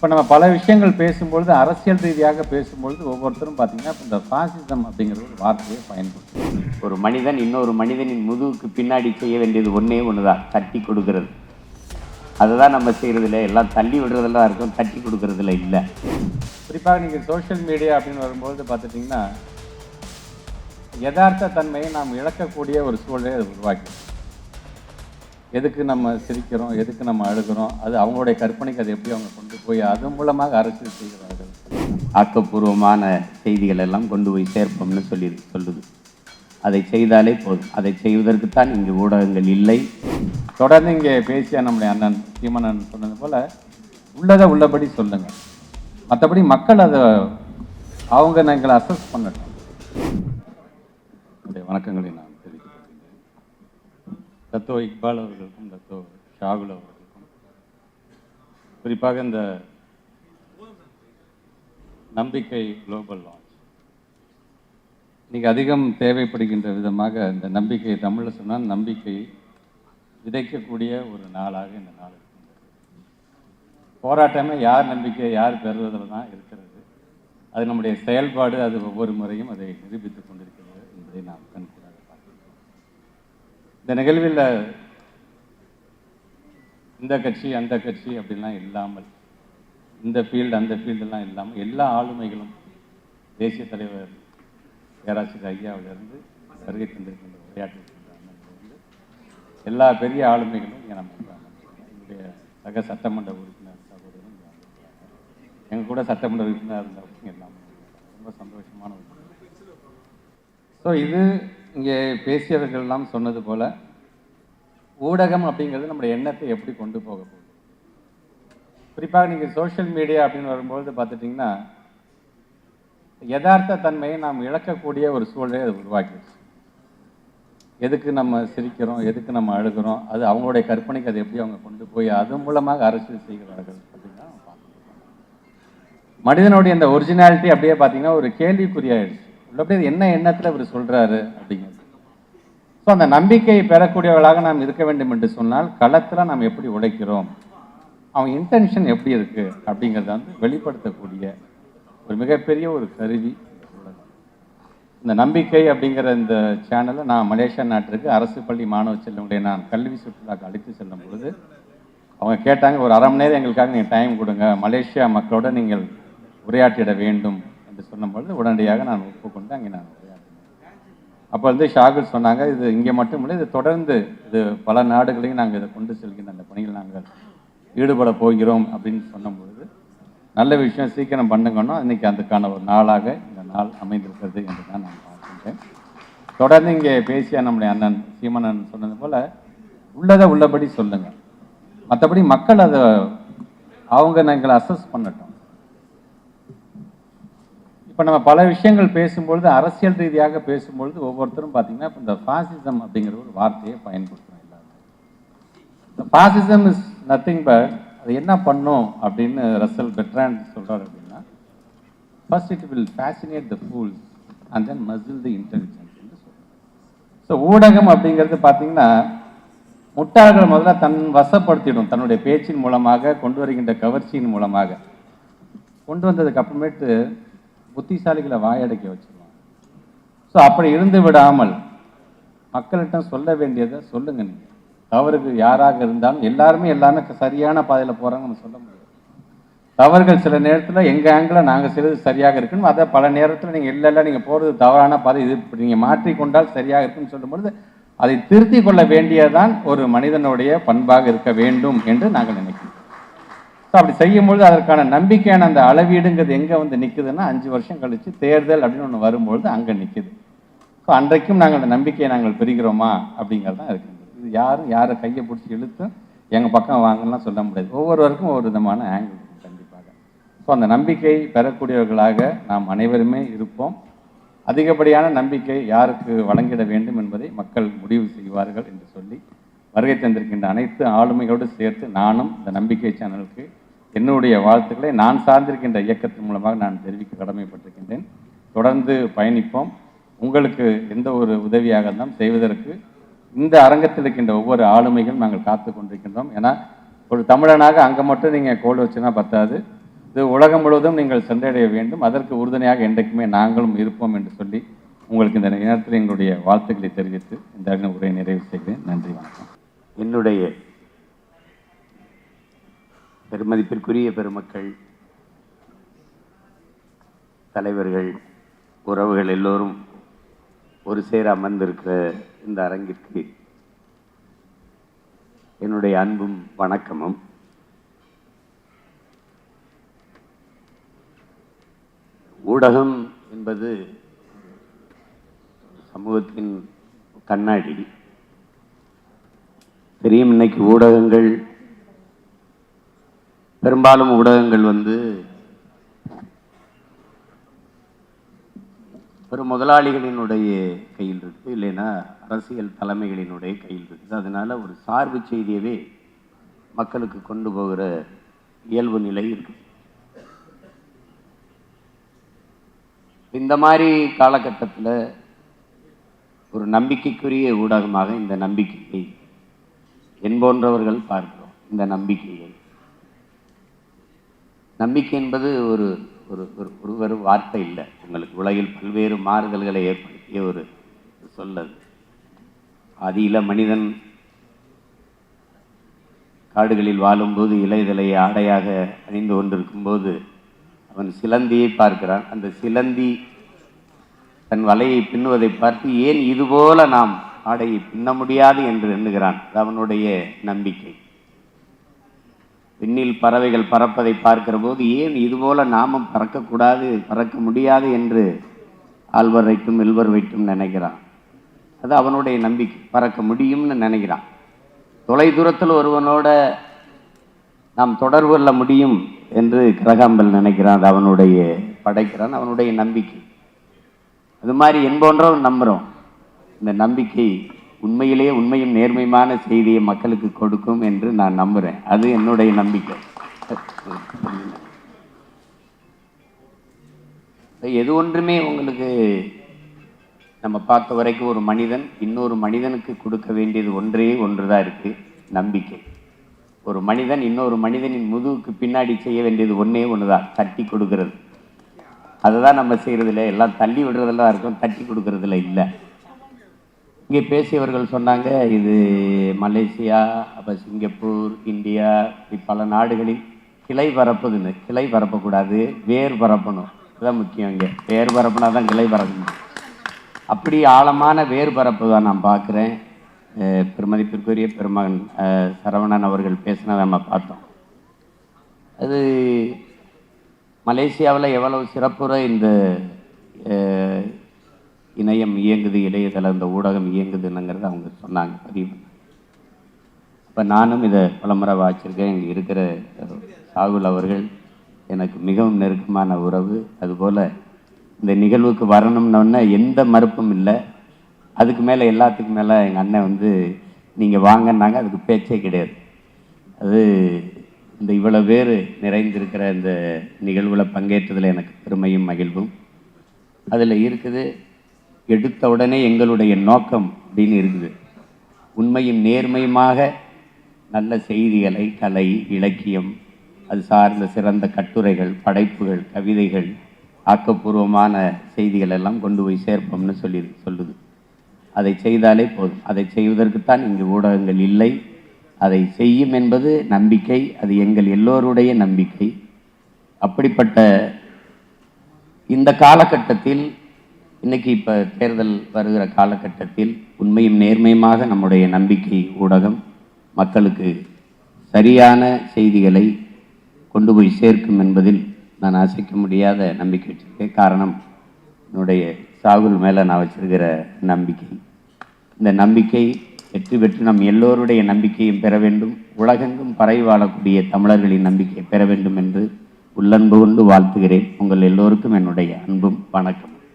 இப்போ நம்ம பல விஷயங்கள் பேசும்பொழுது அரசியல் ரீதியாக பேசும்பொழுது ஒவ்வொருத்தரும் பார்த்தீங்கன்னா இப்ப இந்த ஃபாசிசம் அப்படிங்கிற ஒரு வார்த்தையை பயன்படுத்தும் ஒரு மனிதன் இன்னொரு மனிதனின் முதுகுக்கு பின்னாடி செய்ய வேண்டியது ஒன்றே ஒன்று தான் தட்டி கொடுக்கறது. அதுதான் நம்ம செய்கிறதில்ல எல்லாம் தள்ளி விடுறதெல்லாம் இருக்கும் தட்டி கொடுக்கறதுல இல்லை. குறிப்பாக நீங்கள் சோஷியல் மீடியா அப்படின்னு வரும்போது பார்த்துட்டிங்கன்னா யதார்த்த தன்மையை நாம் இழக்கக்கூடிய ஒரு சூழலை அது உருவாக்கி எதுக்கு நம்ம சிரிக்கிறோம் எதுக்கு நம்ம அழுகிறோம் அது அவங்களுடைய கற்பனைக்கு அதை எப்படி அவங்க கொண்டு போய் அது மூலமாக அரசியல் செய்கிறார்கள். ஆக்கப்பூர்வமான செய்திகள் எல்லாம் கொண்டு போய் சேர்ப்போம்னு சொல்லி சொல்லுது. அதை செய்தாலே போதும். அதை செய்வதற்குத்தான் இங்கு ஊடகங்கள் இல்லை. தொடர்ந்து இங்கே பேசிய நம்முடைய அண்ணன் சீமனன் சொன்னது போல உள்ளதை உள்ளபடி சொல்லுங்க மற்றபடி மக்கள் அதை அவங்க எங்களை அசஸ் பண்ணட்டும். வணக்கங்களை நான் தத்தோ இக்பால் அவர்களுக்கும் தத்தோ ஷாகுல் அவர்களுக்கும். குறிப்பாக இந்த நம்பிக்கை குளோபல் லான்ச். இன்னைக்கு அதிகம் தேவைப்படுகின்ற விதமாக இந்த நம்பிக்கை தமிழில் சொன்னால் நம்பிக்கை விதைக்கக்கூடிய ஒரு நாளாக இந்த நாள் இருக்கின்றது. போராட்டமே யார் நம்பிக்கை யார் பெறுவதில் தான் இருக்கிறது. அது நம்முடைய செயல்பாடு அது ஒவ்வொரு முறையும் அதை நிரூபித்துக் கொண்டிருக்கிறது என்பதை நாம் கண்கூடாக இந்த நிகழ்வில் இந்த கட்சி அந்த கட்சி அப்படிலாம் இல்லாமல் இந்த ஃபீல்டு அந்த ஃபீல்டெல்லாம் இல்லாமல் எல்லா ஆளுமைகளும் தேசிய தலைவர் பேராசிரியர் ஐயாவிலிருந்து வருகை தந்திருக்கின்ற உரையாற்றிருக்கின்ற எல்லா பெரிய ஆளுமைகளும் இங்கே நம்ம என்னுடைய சக சட்டமன்ற உறுப்பினர் சகோதரரும் எங்கள் கூட சட்டமன்ற உறுப்பினர் இருந்தவங்க எல்லாம் ரொம்ப சந்தோஷமான ஒரு ஸோ இது இங்கே பேசியவர்கள் எல்லாம் சொன்னது போல ஊடகம் அப்படிங்கிறது நம்முடைய எண்ணத்தை எப்படி கொண்டு போக போகுது? குறிப்பாக நீங்கள் சோஷியல் மீடியா அப்படின்னு வரும்பொழுது பார்த்துட்டிங்கன்னா யதார்த்த தன்மையை நாம் இழக்கக்கூடிய ஒரு சூழலை அது உருவாக்கிடுச்சு. எதுக்கு நம்ம சிரிக்கிறோம் எதுக்கு நம்ம அழுகிறோம் அது அவங்களுடைய கற்பனைக்கு அதை எப்படி அவங்க கொண்டு போய் அது மூலமாக அரசியல் செய்கிறார்கள் அப்படின்னா மனிதனுடைய அந்த ஒரிஜினாலிட்டி அப்படியே பார்த்தீங்கன்னா ஒரு கேள்விக்குறியாயிடுச்சு. உள்ளபடி என்ன எண்ணத்தில் இவர் சொல்றாரு அப்படிங்கிறது ஸோ அந்த நம்பிக்கையை பெறக்கூடியவர்களாக நாம் இருக்க வேண்டும் என்று சொன்னால் களத்தில் நாம் எப்படி உழைக்கிறோம்? அவன் இன்டென்ஷன் எப்படி இருக்குது அப்படிங்கிறத வந்து வெளிப்படுத்தக்கூடிய ஒரு மிகப்பெரிய ஒரு கருவி இந்த நம்பிக்கை அப்படிங்கிற இந்த சேனலை நான் மலேசியா நாட்டிற்கு அரசு பள்ளி மாணவ செல்வங்களை நான் கல்வி சுற்றுலாக்கு அழைத்து செல்லும் பொழுது அவங்க கேட்டாங்க ஒரு அரை மணி நேரம் எங்களுக்காக நீங்கள் டைம் கொடுங்க. மலேசியா மக்களோட நீங்கள் உரையாற்றிட வேண்டும். என்று சொன்னபொழுது உடனடியாக நான் ஒப்புக்கொண்டு அங்கே நான் அப்போ வந்து ஷாகுல் சொன்னாங்க இது இங்கே மட்டும் இல்லை இது தொடர்ந்து இது பல நாடுகளையும் நாங்கள் இதை கொண்டு செல்கின்ற அந்த பணியில் நாங்கள் ஈடுபட போகிறோம் அப்படின்னு சொன்னபொழுது நல்ல விஷயம் சீக்கிரம் பண்ணுங்கன்னா இன்றைக்கி அதுக்கான ஒரு நாளாக இந்த நாள் அமைந்திருக்கிறது என்று தான் நான் பார்க்கின்றேன். தொடர்ந்து இங்கே பேசிய நம்முடைய அண்ணன் சீமனன் சொன்னது போல் உள்ளதை உள்ளபடி சொல்லுங்கள் மற்றபடி மக்கள் அதை அவங்க எங்களை அசஸ் பண்ணட்டும். இப்போ நம்ம பல விஷயங்கள் பேசும்பொழுது அரசியல் ரீதியாக பேசும்பொழுது ஒவ்வொருத்தரும் பார்த்தீங்கன்னா இப்போ இந்த ஃபாசிசம் அப்படிங்கிற ஒரு வார்த்தையை பயன்படுத்தணும் எல்லாரும். இந்த ஃபாசிசம் இஸ் நத்திங் பட் அது என்ன பண்ணும் அப்படின்னு ரசல் பெட்ரான் சொல்கிறார் அப்படின்னா first it will fascinate the fools and then muzzle the intelligence என்று ஸோ ஊடகம் அப்படிங்கிறது பார்த்தீங்கன்னா முட்டாள்கள் முதல்ல தன் வசப்படுத்திடும் தன்னுடைய பேச்சின் மூலமாக கொண்டு வருகின்ற கவர்ச்சியின் மூலமாக. கொண்டு வந்ததுக்கு அப்புறமேட்டு புத்திசாலிகளை வாயடைக்க வச்சுருவாங்க. ஸோ அப்படி இருந்து விடாமல் மக்கள்கிட்ட சொல்ல வேண்டியதை சொல்லுங்க நீங்கள் தவறுக்கு யாராக இருந்தாலும் எல்லாருமே எல்லாருமே சரியான பாதையில் போகிறாங்கன்னு நம்ம சொல்ல முடியாது. தவறுகள் சில நேரத்தில் எங்கள் ஆங்கில நாங்கள் செய்வது சரியாக இருக்குன்னு அதை பல நேரத்தில் நீங்கள் இல்லை இல்லை நீங்கள் போகிறது தவறான பாதை. இது இப்படி நீங்கள் மாற்றிக்கொண்டால் சரியாக இருக்குன்னு சொல்லும்பொழுது அதை திருத்தி கொள்ள வேண்டியதுதான் ஒரு மனிதனுடைய பண்பாக இருக்க வேண்டும் என்று நாங்கள் நினைக்கிறோம். ஸோ அப்படி செய்யும்பொழுது அதற்கான நம்பிக்கையான அந்த அளவீடுங்கிறது எங்கே வந்து நிற்குதுன்னா அஞ்சு வருஷம் கழித்து தேர்தல் அப்படின்னு ஒன்று வரும்பொழுது அங்கே நிற்குது ஸோ அன்றைக்கும் நாங்கள் அந்த நம்பிக்கையை நாங்கள் பெறுகிறோமா அப்படிங்கிறது தான் இருக்குது இது யாரும் யாரை கையை பிடிச்சி இழுத்து எங்கள் பக்கம் வாங்கலாம் சொல்ல முடியாது. ஒவ்வொருவருக்கும் ஒவ்வொரு விதமான ஆங்கிள் கண்டிப்பாக. ஸோ அந்த நம்பிக்கை பெறக்கூடியவர்களாக நாம் அனைவருமே இருப்போம். அதிகப்படியான நம்பிக்கை யாருக்கு வழங்கிட வேண்டும் என்பதை மக்கள் முடிவு செய்வார்கள் என்று சொல்லி வருகை தந்திருக்கின்ற அனைத்து ஆளுமைகளோடு சேர்த்து நானும் இந்த நம்பிக்கை சேனலுக்கு என்னுடைய வாழ்த்துக்களை நான் சார்ந்திருக்கின்ற இயக்கத்தின் மூலமாக நான் தெரிவிக்க கடமைப்பட்டிருக்கின்றேன். தொடர்ந்து பயணிப்போம். உங்களுக்கு எந்த ஒரு உதவியாக இருந்தாலும் செய்வதற்கு இந்த அரங்கத்தில் இருக்கின்ற ஒவ்வொரு ஆளுமைகளும் நாங்கள் காத்து கொண்டிருக்கின்றோம். ஏன்னா ஒரு தமிழனாக அங்கே மட்டும் நீங்கள் கோல் வச்சுனா பத்தாது. இது உலகம் முழுவதும் நீங்கள் சென்றடைய வேண்டும். அதற்கு உறுதுணையாக என்றைக்குமே நாங்களும் இருப்போம் என்று சொல்லி உங்களுக்கு இந்த நேரத்தில் எங்களுடைய வாழ்த்துக்களை தெரிவித்து இந்த உரையை நிறைவு செய்கிறேன். நன்றி வணக்கம். என்னுடைய பெருமதிப்பிற்குரிய பெருமக்கள் தலைவர்கள் உறவுகள் எல்லோரும் ஒரு சேர அமர்ந்திருக்கிற இந்த அரங்கிற்கு என்னுடைய அன்பும் வணக்கமும். ஊடகம் என்பது சமூகத்தின் கண்ணாடி. தெரியும் இன்னைக்கு ஊடகங்கள் பெரும்பாலும் ஊடகங்கள் வந்து பெரும் முதலாளிகளினுடைய கையில் இருக்கு இல்லைன்னா அரசியல் தலைமைகளினுடைய கையில் இருக்குது அதனால ஒரு சார்பு செய்தியவே மக்களுக்கு கொண்டு போகிற இயல்பு நிலை இருக்கு. இந்த மாதிரி காலகட்டத்தில் ஒரு நம்பிக்கைக்குரிய ஊடகமாக இந்த நம்பிக்கையை என் போன்றவர்கள் பார்க்கிறோம். இந்த நம்பிக்கையை நம்பிக்கை என்பது ஒரு ஒரு ஒரு ஒரு வார்த்தை இல்லை. உங்களுக்கு உலகில் பல்வேறு மாறுதல்களை ஏற்படுத்திய ஒரு சொல்லது ஆதியில மனிதன் காடுகளில் வாழும்போது இலைதலை ஆடையாக அணிந்து கொண்டிருக்கும் போது அவன் சிலந்தியை பார்க்கிறான். அந்த சிலந்தி தன் வலையை பின்னுவதை பார்த்து ஏன் இதுபோல நாம் ஆடையை பின்ன முடியாது? என்று எண்ணுகிறான். அது அவனுடைய நம்பிக்கை. விண்ணில் பறவைகள் பறப்பதை பார்க்கிற போது ஏன் இதுபோல நாமும் பறக்கக்கூடாது? பறக்க முடியாது என்று ஆழ்வர் வைக்கும் எல்வர் வைக்கும் நினைக்கிறான். அது அவனுடைய நம்பிக்கை. பறக்க முடியும்னு நினைக்கிறான். தொலை தூரத்தில் ஒருவனோட நாம் தொடர்பு கொள்ள முடியும் என்று கிரகாம்பல் நினைக்கிறான். அது அவனுடைய படைக்கிறான். அவனுடைய நம்பிக்கை. அது மாதிரி என்போன்றவன் நம்புகிறோம் இந்த நம்பிக்கை உண்மையிலேயே உண்மையும் நேர்மையுமான செய்தியை மக்களுக்கு கொடுக்கும் என்று நான் நம்புகிறேன் அது என்னுடைய நம்பிக்கை. எது ஒன்றுமே உங்களுக்கு நம்ம பார்த்த வரைக்கும் ஒரு மனிதன் இன்னொரு மனிதனுக்கு கொடுக்க வேண்டியது ஒன்றே ஒன்று தான் இருக்குது நம்பிக்கை. ஒரு மனிதன் இன்னொரு மனிதனின் முதுகுக்கு பின்னாடி செய்ய வேண்டியது ஒன்றே ஒன்று தான் தட்டி கொடுக்கறது. அதுதான் நம்ம செய்கிறதில்ல எல்லாம் தள்ளி விடுறதெல்லாம் இருக்கும் தட்டி கொடுக்கறதுல இல்லை. இங்கே பேசியவர்கள் சொன்னாங்க இது மலேசியா அப்போ சிங்கப்பூர் இந்தியா பல நாடுகளில் கிளை பரப்புதுன்னு. கிளை பரப்பக்கூடாது வேர் பரப்பணும். இதுதான் முக்கியம் இங்கே. வேர் பரப்புனா தான் கிளை பரப்பணும். அப்படி ஆழமான வேர் பரப்பு தான் நான் பார்க்குறேன். பெருமதிப்பிற்குரிய பெருமகன் சரவணன் அவர்கள் பேசினதை நம்ம பார்த்தோம். அது மலேசியாவில் எவ்வளவு சிறப்புற இந்த இணையம் இயங்குது இணையதளம் இந்த ஊடகம் இயங்குதுன்னுங்கிறத அவங்க சொன்னாங்க பதிவு. இப்போ அப்போ நானும் இதை பலமுறை வாச்சிருக்கேன். இங்கே இருக்கிற அஹ், சாகுல் அவர்கள் எனக்கு மிகவும் நெருக்கமான உறவு. அதுபோல் இந்த நிகழ்வுக்கு வரணும்னோடனே எந்த மறுப்பும் இல்லை. அதுக்கு மேலே எல்லாத்துக்கும் மேலே எங்கள் அண்ணன் வந்து நீங்கள் வாங்கன்னாங்க அதுக்கு பேச்சே கிடையாது. அது இந்த இவ்வளோ பேர் நிறைந்திருக்கிற இந்த நிகழ்வில் பங்கேற்றதில் எனக்கு பெருமையும் மகிழ்வும். அதில் இருக்குது எடுத்த உடனே எங்களுடைய நோக்கம் அப்படின்னு இருக்குது உண்மையும் நேர்மையுமாக நல்ல செய்திகளை கலை இலக்கியம் அது சார்ந்த சிறந்த கட்டுரைகள் படைப்புகள் கவிதைகள் ஆக்கப்பூர்வமான செய்திகள் எல்லாம் கொண்டு போய் சேர்ப்போம்னு சொல்லி சொல்லுது. அதை செய்தாலே போதும். அதை செய்வதற்குத்தான் இங்கு ஊடகங்கள் இல்லை. அதை செய்யும் என்பது நம்பிக்கை. அது எங்கள் எல்லோருடைய நம்பிக்கை. அப்படிப்பட்ட இந்த காலகட்டத்தில் இன்னைக்கு இப்போ தேர்தல் வருகிற காலகட்டத்தில் உண்மையும் நேர்மையுமாக நம்முடைய நம்பிக்கை ஊடகம் மக்களுக்கு சரியான செய்திகளை கொண்டு போய் சேர்க்கும் என்பதில் நான் அசைக்க முடியாத நம்பிக்கை வச்சிருக்கேன் காரணம் என்னுடைய சாகுல் மேலே நான் வச்சிருக்கிற நம்பிக்கை. இந்த நம்பிக்கை வெற்றி பெற்று நம் எல்லோருடைய நம்பிக்கையும் பெற வேண்டும். உலகெங்கும் பரவி வாழக்கூடிய தமிழர்களின் நம்பிக்கையை பெற வேண்டும் என்று உள்ளன்பு கொண்டு வாழ்த்துகிறேன். உங்கள் எல்லோருக்கும் என்னுடைய அன்பும் வணக்கம்